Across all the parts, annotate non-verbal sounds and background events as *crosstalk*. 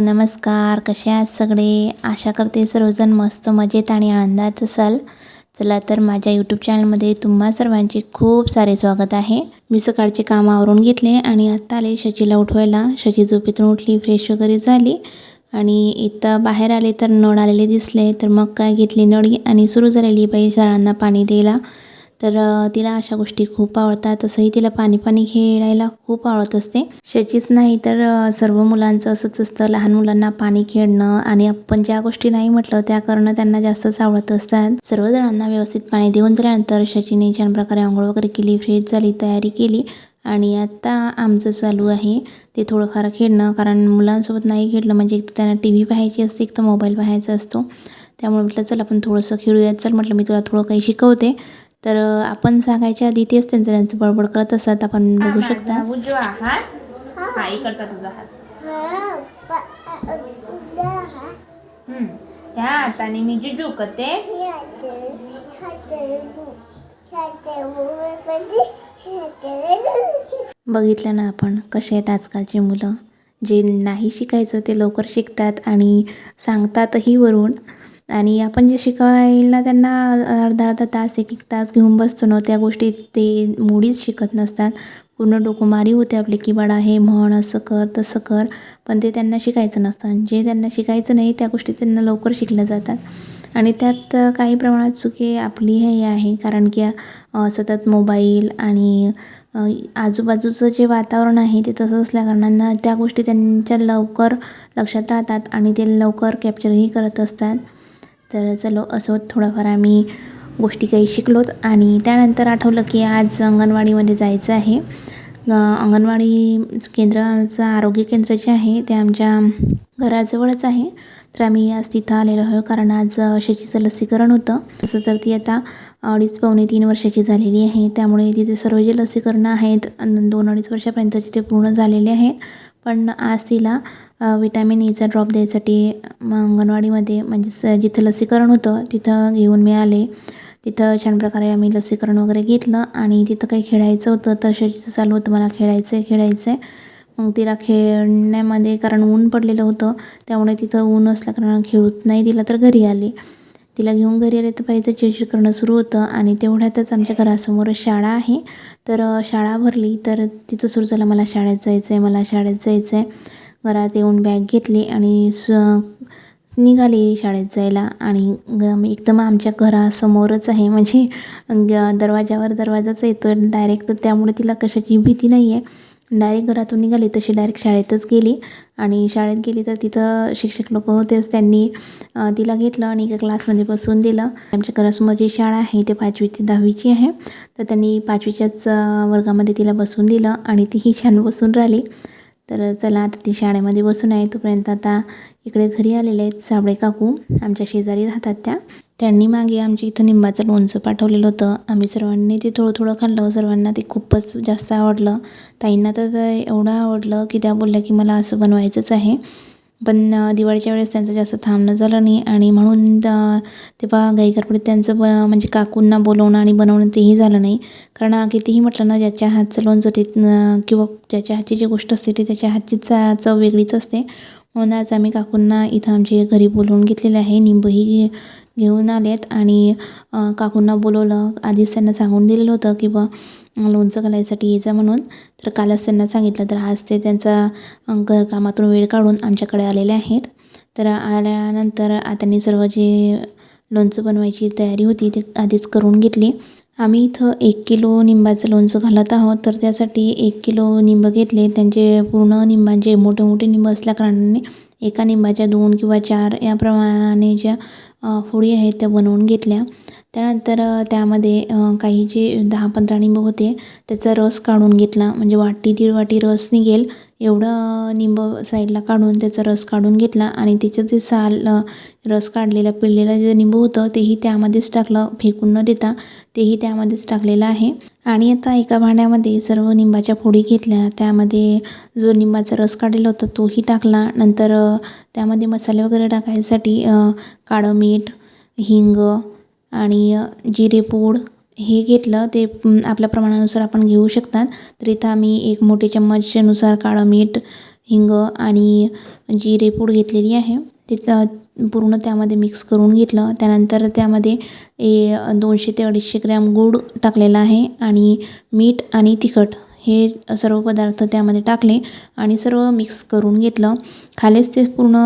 नमस्कार कसे आहात सगळे? आशा करते सर्वजण मस्त मजेत आणि आनंदात असाल. चला तर माझ्या यूट्यूब चॅनलमध्ये तुम्हा सर्वांचे खूप सारे स्वागत आहे. मी सकाळचे काम आवरून घेतले आणि आत्ता आले शचीला उठवायला. शची झोपेतून उठली फ्रेश वगैरे झाली आणि इथं बाहेर आले तर नळ आलेले दिसले. तर मग काय घेतली नळी आणि सुरू झालेली बाई झाडांना पाणी द्यायला. तर तिला अशा गोष्टी खूप आवडतात. तसंही तिला पाणी पाणी खेळायला खूप आवडत असते. शचीच नाही तर सर्व मुलांचं असंच असतं. लहान मुलांना पाणी खेळणं आणि आपण ज्या गोष्टी नाही म्हटलं त्या करणं त्यांना जास्तच आवडत असतात. सर्व जणांना व्यवस्थित पाणी देऊन झाल्यानंतर शचीने छान प्रकारे आंघोळ वगैरे केली फ्रेश झाली तयारी केली आणि आता आमचं चालू आहे. ते थोडंफार खेळणं कारण मुलांसोबत नाही खेळलं म्हणजे एक तर त्यांना टी व्ही पाहायची असते एक तर मोबाईल पाहायचा असतो. त्यामुळे म्हटलं चल आपण थोडंसं खेळूयात. चल म्हटलं मी तुला थोडं काही शिकवते. तर आपण सांगायच्या आधी तेच त्यांचं त्यांचं बडबड करत असतात. आपण बघू शकता. माझा उजवा हात. हा इकडचा तुझा हात. हम्म. ह्या हाताने मी जुजू करते बघितलं ना आपण कसे आहेत आजकालची मुलं. जे नाही शिकायचं ते लवकर शिकतात आणि सांगतातही वरून. आणि आपण जे शिकवायला त्यांना अर्धा अर्धा तास एक एक तास घेऊन बसतो ना त्या गोष्टी ते मुळीच शिकत नसतात. पूर्ण डोकोमारी होते आपली की बाळा हे म्हण असं कर तसं कर. पण ते त्यांना शिकायचं नसतं आणि जे त्यांना शिकायचं नाही त्या गोष्टी त्यांना लवकर शिकल्या जातात. आणि त्यात काही प्रमाणात चुकी आपलीही आहे. कारण की सतत मोबाईल आणि आजूबाजूचं जे वातावरण आहे ते तसं असल्याकारणानं त्या गोष्टी त्यांच्या लवकर लक्षात राहतात आणि ते लवकर कॅप्चरही करत असतात. तर चलो असं थोडंफार आम्ही गोष्टी काही शिकलोत आणि त्यानंतर आठवलं की आज अंगणवाडीमध्ये जायचं आहे. अंगणवाडी केंद्र आमचं आरोग्य केंद्र जे आहे ते आमच्या घराजवळच आहे. तर आम्ही आज तिथं आलेलो आहोत कारण आज शेचीचं लसीकरण होतं. तसं तर ती आता अडीच पावणे तीन वर्षाची झालेली आहे. त्यामुळे तिचे सर्व जे लसीकरणं आहेत अन दोन अडीच वर्षापर्यंतचे ते पूर्ण झालेले आहे. पण आज तिला विटॅमिन ईचा ड्रॉप द्यायसाठी अंगणवाडीमध्ये म्हणजे जिथं लसीकरण होतं तिथं घेऊन मिळाले. तिथं छान प्रकारे आम्ही लसीकरण वगैरे घेतलं आणि तिथं काही खेळायचं होतं तर शेतीचं चालू होतं मला खेळायचं आहे खेळायचं आहे मग तिला खेळण्यामध्ये कारण ऊन पडलेलं होतं त्यामुळे तिथं ऊन असल्या कारणानं खेळूत नाही दिलं तर घरी आली. तिला घेऊन घरी आले तर पाहिजे चिडचिड करणं सुरू होतं आणि तेवढ्यातच आमच्या घरासमोर शाळा आहे. तर शाळा भरली तर तिथं सुरू झालं मला शाळेत जायचं आहे मला शाळेत जायचं आहे घरात येऊन बॅग घेतली आणि स निघाली शाळेत जायला आणि ग एकदम आमच्या घरासमोरच आहे म्हणजे ग दरवाजावर दरवाजाच येतो डायरेक्ट तर त्यामुळे तिला कशाची भीती नाही आहे डायरेक्ट घरातून निघाली तशी डायरेक्ट शाळेतच गेली. आणि शाळेत गेली तर तिथं शिक्षक लोक होतेच त्यांनी तिला घेतलं आणि एका क्लासमध्ये बसवून दिलं. आमच्या घरासमोर जी शाळा आहे ते पाचवी ते दहावीची आहे. तर त्यांनी पाचवीच्याच वर्गामध्ये तिला बसवून दिलं आणि तीही छान बसून राहिली. तर चला आता ती शाळेमध्ये बसून आहे. तोपर्यंत आता इकडे घरी आलेले आहेत साबळे काकू. आमच्या शेजारी राहतात त्या. त्यांनी मागे आमच्या इथं निंबाचं लोणचं पाठवलेलं होतं. आम्ही सर्वांनी ते थोडं थोडं खाल्लं. सर्वांना ते खूपच जास्त आवडलं. ताईंना तर एवढं आवडलं की त्या बोलल्या की मला असं बनवायचंच आहे. पण दिवाळीच्या वेळेस त्यांचं जास्त थांबणं झालं नाही आणि म्हणून तेव्हा गाईकरपडीत त्यांचं ब म्हणजे काकूंना बोलवणं आणि बनवणं तेही झालं नाही. कारण कितीही म्हटलं ना ज्याच्या हातचं लोणचं ते किंवा ज्याच्या हातची जी गोष्ट असते ती त्याच्या हातची चा चव वेगळीच असते. म्हणून आज आम्ही काकूंना इथं आमच्या घरी बोलवून घेतलेलं आहे. निंबही घेऊन आलेत आणि काकूंना बोलवलं. आधीच त्यांना सांगून दिलेलं होतं की बा लोणचं घालायसाठी यायचं म्हणून. तर कालच त्यांना सांगितलं तर आज ते त्यांचा घरकामातून वेळ काढून आमच्याकडे आलेले आहेत. तर आल्यानंतर त्यांनी सर्व जे लोणचं बनवायची तयारी होती ते आधीच करून घेतली. आम्ही इथं एक किलो निंबाचं लोणचं घालत आहोत. तर त्यासाठी एक किलो निंब घेतले. त्यांचे पूर्ण निंबाचे मोठे मोठे निंब असल्या कारणाने एका निंबाच्या दोन किंवा चार याप्रमाणे ज्या फोडी आहेत त्या बनवून घेतल्या. त्यानंतर त्यामध्ये काही जे दहा पंधरा निंब होते त्याचा रस काढून घेतला. म्हणजे वाटी दीड वाटी रस निघेल. एवढं निंब साईडला काढून त्याचा रस काढून घेतला आणि त्याचं जे साल रस काढलेलं पिळलेलं जे निंबू होतं तेही त्यामध्येच टाकलं. फेकून न देता तेही त्यामध्येच टाकलेलं आहे. आणि आता एका भांड्यामध्ये सर्व निंबाच्या फोडी घेतल्या. त्यामध्ये जो निंबाचा रस काढलेला होता तोही टाकला. नंतर त्यामध्ये मसाले वगैरे टाकायसाठी काळं मीठ हिंग आणि अ, जिरेपूड हे घेतलं ते आपल्या प्रमाणानुसार आपण घेऊ शकतात. तर इथं आम्ही एक मोठे चम्मचनुसार काळं मीठ हिंग आणि जिरे पूड घेतलेली आहे. ते पूर्ण त्यामध्ये मिक्स करून घेतलं. त्यानंतर त्यामध्ये ए दोनशे ते अडीचशे ग्रॅम गूळ टाकलेला आहे आणि मीठ आणि तिखट. हे सर्व पदार्थ त्यामध्ये टाकले आणि सर्व मिक्स करून घेतलं. खालीच ते पूर्ण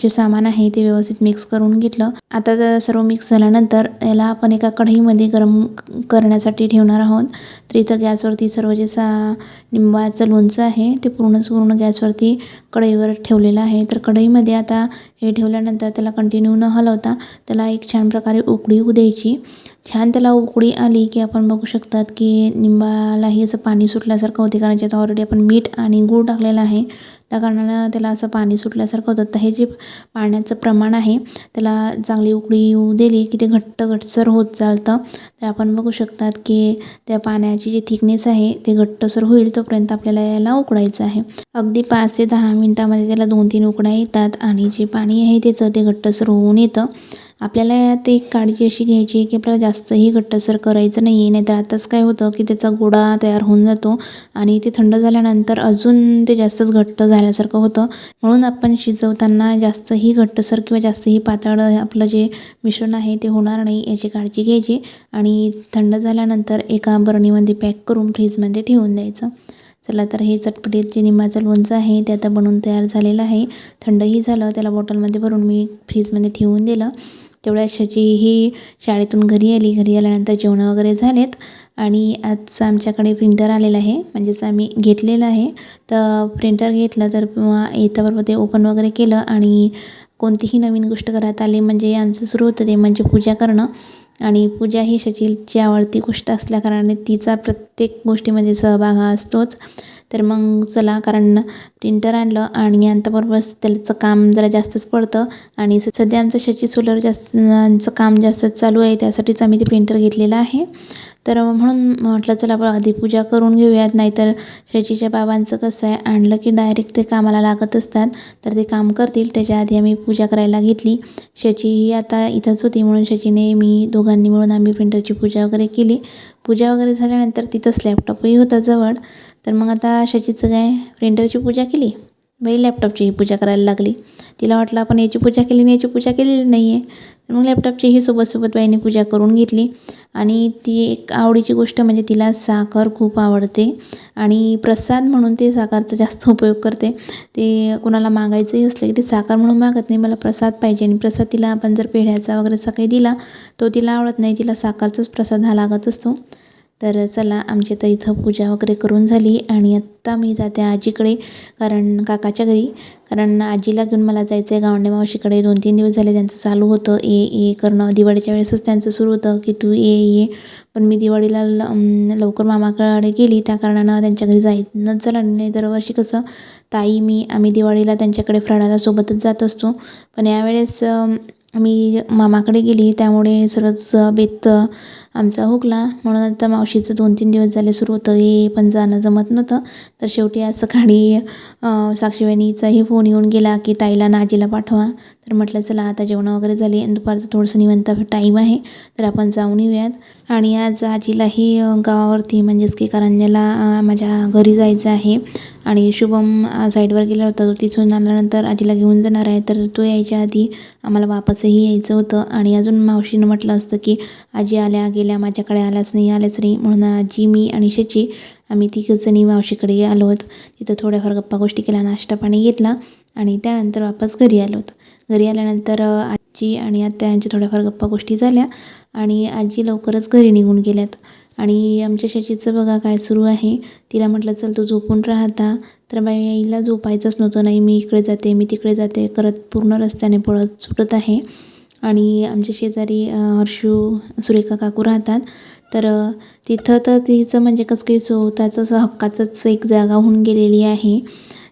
जे सामान आहे ते व्यवस्थित मिक्स करून घेतलं. आता जर सर्व मिक्स झाल्यानंतर याला आपण एका कढईमध्ये गरम करण्यासाठी ठेवणार आहोत. तर इथं गॅसवरती सर्व जे सा लिंबाचं लोणचं आहे ते पूर्णच पूर्ण गॅसवरती कढईवर ठेवलेलं आहे. तर कढईमध्ये आता हे ठेवल्यानंतर त्याला कंटिन्यू न हलवता त्याला एक छान प्रकारे उकळी येऊ द्यायची. छान त्याला उकळी आली की आपण बघू शकतात की निंबालाही असं पाणी सुटल्यासारखं होते कारण ज्यात ऑलरेडी आपण मीठ आणि गूळ टाकलेलं आहे. त्या कारणानं त्याला असं पाणी सुटल्यासारखं होतं. तर हे जे पाण्याचं प्रमाण आहे त्याला चांगली उकळी येऊ दिली की ते घट्ट घटसर होत चालतं. तर आपण बघू शकतात की त्या पाण्याची जी थिकनेस आहे ते घट्टसर होईल तोपर्यंत आपल्याला याला उकळायचं आहे. अगदी पाच ते दहा मिनटामध्ये त्याला दोन तीन उकड्या येतात आणि जे पाणी आहे त्याचं ते घट्टसर होऊन येतं. आपल्याला यात एक काळजी अशी घ्यायची आहे की आपल्याला जास्तही घट्टसर करायचं नाही आहे नाहीतर आताच काय होतं की त्याचा गोळा तयार होऊन जातो आणि ते थंड झाल्यानंतर अजून ते जास्तच घट्ट झाल्यासारखं होतं. म्हणून आपण शिजवताना जास्तही घट्टसर किंवा जास्तही पातळ आपलं जे मिश्रण आहे ते होणार नाही याची काळजी घ्यायची आणि थंड झाल्यानंतर एका बरणीमध्ये पॅक करून फ्रीजमध्ये ठेवून द्यायचं. चला तर हे चटपटीत जे निंबाचं लोणचं आहे ते आता बनवून तयार झालेलं आहे. थंडही झालं त्याला बॉटलमध्ये भरून मी फ्रीजमध्ये ठेवून दिलं. तेवढ्या शची ही शाळेतून घरी आली. घरी आल्यानंतर जेवणं वगैरे झालेत. आणि आज आमच्याकडे प्रिंटर आलेलं आहे म्हणजेच आम्ही घेतलेलं आहे. तर प्रिंटर घेतलं तर येताबरोबर ते ओपन वगैरे केलं आणि कोणतीही नवीन गोष्ट घरात आली म्हणजे आमचं सुरू होतं ते म्हणजे पूजा करणं. आणि पूजा ही शचीची आवडती गोष्ट असल्याकारणाने तिचा प्रत्येक गोष्टीमध्ये सहभाग हा असतोच. तर मग चला कारण प्रिंटर आणलं आणि यांच्याबरोबरच त्याचं काम जरा जास्तच पडतं आणि स- सध्या आमचं शची सोलर जास्त काम जास्त चालू आहे त्यासाठीच आम्ही ते प्रिंटर घेतलेलं आहे. तर म्हणून म्हटलं चला आपण आधी पूजा करून घेऊयात नाहीतर शचीच्या बाबांचं कसं आहे आणलं की डायरेक्ट ते कामाला लागत असतात तर ते काम करतील. त्याच्या आधी आम्ही पूजा करायला घेतली. शची ही आता इथंच होती म्हणून शचीने मी दोघांनी मिळून आम्ही प्रिंटरची पूजा वगैरे केली. पूजा वगैरे झाल्यानंतर तिथंच लॅपटॉपही होता जवळ. तर मग आता शचीचं काय प्रिंटरची पूजा केली? बाई लॅपटॉपचीही पूजा करायला लागली. तिला वाटलं आपण याची पूजा केली आणि याची पूजा केलेली नाही आहे मग लॅपटॉपचीही सोबतसोबत बाईने पूजा करून घेतली. आणि ती एक आवडीची गोष्ट म्हणजे तिला साखर खूप आवडते. आणि प्रसाद म्हणून ते साखरचा जास्त *laughs* उपयोग करते. ते कोणाला मागायचंही असलं की ते साखर म्हणून मागत नाही. मला प्रसाद पाहिजे आणि प्रसाद तिला आपण जर पेढ्याचा वगैरे असा काही दिला तो तिला आवडत नाही. तिला साखरचाच प्रसाद हा लागत असतो. तर चला आमची तर इथं पूजा वगैरे करून झाली आणि आत्ता मी जाते आजीकडे कारण काकाच्या घरी. कारण आजीला घेऊन मला जायचं आहे गावंडे मावशीकडे. दोन तीन दिवस झाले त्यांचं चालू होतं. ये ये करणं. दिवाळीच्या वेळेसच त्यांचं सुरू होतं की तू ये ये. पण मी दिवाळीला ल लवकर मामाकडे गेली. त्या कारणानं त्यांच्या घरी जायनंच झालं नाही दरवर्षी कसं ताई मी आम्ही दिवाळीला त्यांच्याकडे फ्राडाला सोबतच जात असतो. पण यावेळेस मी मामाकडे गेली. त्यामुळे सर्वच बेत आमचा हुकला. म्हणून आता मावशीचं दोन तीन दिवस झाले सुरू होतं. हे पण जाणं जमत नव्हतं. तर शेवटी आज सकाळी अं, साक्षीवाहिनीचाही फोन येऊन गेला की ताईला नाजीला आजीला पाठवा. तर म्हटलं चला आता जेवणं वगैरे झाली. आणि दुपारचं थोडंसं निवंत टाईम आहे. तर आपण जाऊन येऊयात. आणि आज आजीलाही गावावरती म्हणजेच की कारंजाला माझ्या घरी जायचं आहे. आणि शुभम साईडवर गेला होता. तो तिथून आल्यानंतर आजीला घेऊन जाणार आहे. तर तो यायच्या आधी आम्हाला वापसही यायचं होतं. आणि अजून मावशीनं म्हटलं असतं की आजी आल्या गेल्या माझ्याकडे आलाच नाही आलाच नाही. म्हणून आजी मी आणि शची आम्ही तिघजणी मावशीकडे आलो होत. तिथं थोड्याफार गप्पा गोष्टी केल्या नाश्ता पाणी घेतला आणि त्यानंतर वापस घरी आलो होतो. घरी आल्यानंतर आजी आणि आत्या यांच्या थोड्याफार गप्पा गोष्टी झाल्या आणि आजी लवकरच घरी निघून गेल्यात. आणि आमच्या शशीचं बघा काय सुरू आहे. तिला म्हटलं चल तू झोपून राहता. तर बाई आईला झोपायचंच नव्हतं. नाही मी इकडे जाते मी तिकडे जाते. करत पूर्ण रस्त्याने पळत सुटत आहे. आणि आमच्या शेजारी हर्षू सुरेखा काकू राहतात. तर तिथं तर तिचं म्हणजे कसं काही स्वतःचं असं हक्काचंच एक जागा होऊन गेलेली आहे.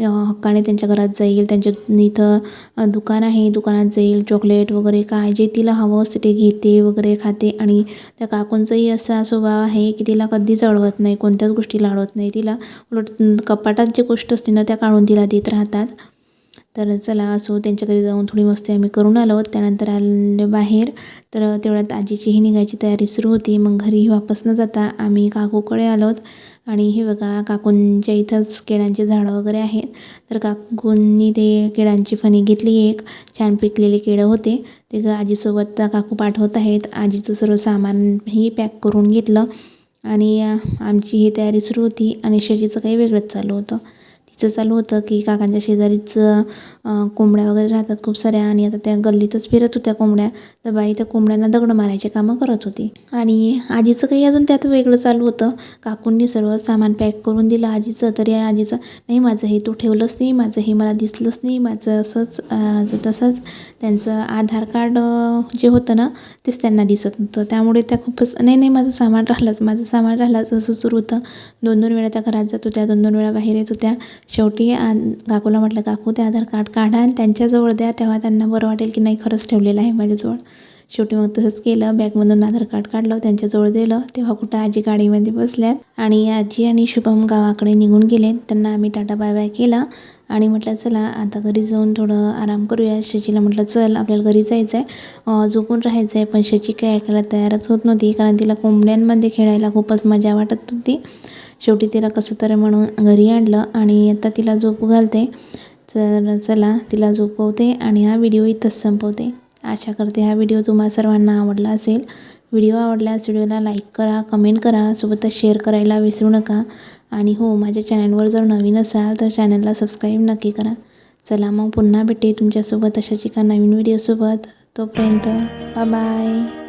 हक्काने त्यांच्या घरात जाईल त्यांच्या इथं दुकान आहे. दुकानात जाईल चॉकलेट वगैरे काय जे तिला हवं असते ते घेते वगैरे खाते. आणि त्या काकूंचाही असा स्वभाव आहे की तिला कधीच अडवत नाही कोणत्याच गोष्टीला अडवत नाही. तिला उलट कपाटात जी गोष्ट असते ना त्या काढून तिला देत राहतात. तर चला असो त्यांच्या घरी जाऊन थोडी मस्ती आम्ही करून आलो. त्यानंतर आले बाहेर. तर तेवढ्यात आजीचीही निघायची तयारी सुरू होती. मग घरी वापस न जाता आम्ही काकूकडे आलोत आणि हे बघा काकूंच्या इथंच केळ्यांचे झाडं वगैरे आहेत. तर काकूंनी ते केळ्यांची फणी घेतली एक. छान पिकलेले केळं होते. ते आजीसोबत काकू पाठवत आहेत. आजीचं सर्व सामानही पॅक करून घेतलं. आणि आमची ही तयारी सुरू होती. आणि शेतीचं काही वेगळंच चालू होतं. तिचं चालू होतं की काकांच्या शेजारीच कोंबड्या वगैरे राहतात खूप साऱ्या आणि आता त्या गल्लीतच फिरत होत्या कोंबड्या. तर बाई त्या कोंबड्यांना दगड मारायचे कामं करत होती. आणि आजीचं काही अजून त्यात वेगळं चालू होतं. काकूंनी सर्व सामान पॅक करून दिलं. आजीचं तरी आजीचं नाही माझं हे तू ठेवलंच नाही माझं हे मला दिसलंच नाही माझं असंच माझं तसंच. त्यांचं आधार कार्ड जे होतं ना तेच त्यांना दिसत नव्हतं. त्यामुळे त्या खूपच नाही नाही माझं सामान राहिलंच माझं सामान राहिलंच असं सुरू होतं. दोन दोन वेळा त्या घरात जात होत्या दोन दोन वेळा बाहेर येत होत्या. शेवटी आ काकूला म्हटलं काकू ते आधार कार्ड काढा आणि त्यांच्याजवळ द्या तेव्हा त्यांना बरं वाटेल की नाही खरंच ठेवलेलं आहे माझ्याजवळ. शेवटी मग तसंच केलं बॅगमधून आधार कार्ड काढलं त्यांच्याजवळ दिलं. तेव्हा कुठं आजी गाडीमध्ये बसल्यात आणि आजी आणि शुभम गावाकडे निघून गेले. त्यांना आम्ही टाटा बाय बाय केला आणि म्हटलं चला आता घरी जाऊन थोडं आराम करूया. शशीला म्हटलं चल आपल्याला घरी जायचं आहे झोपून राहायचं आहे पण शशी काय ऐकायला तयारच होत नव्हती कारण तिला कोंबड्यांमध्ये खेळायला खूपच मजा वाटत होती. शेवटी तिला कसं तरी म्हणून घरी आणलं आणि आता तिला झोप घालते. तर चला तिला झोपवते आणि हा व्हिडिओ इथंच संपवते. आशा करते हा व्हिडिओ तुम्हा सर्वांना आवडला असेल. व्हिडिओ आवडल्यास व्हिडिओला लाईक करा कमेंट करा सोबतच शेअर करायला विसरू नका. आणि हो माझ्या चॅनलवर जर नवीन असाल तर चॅनलला सबस्क्राईब नक्की करा. चला मग पुन्हा भेटे तुमच्यासोबत अशाच एका नवीन व्हिडिओसोबत तोपर्यंत बाय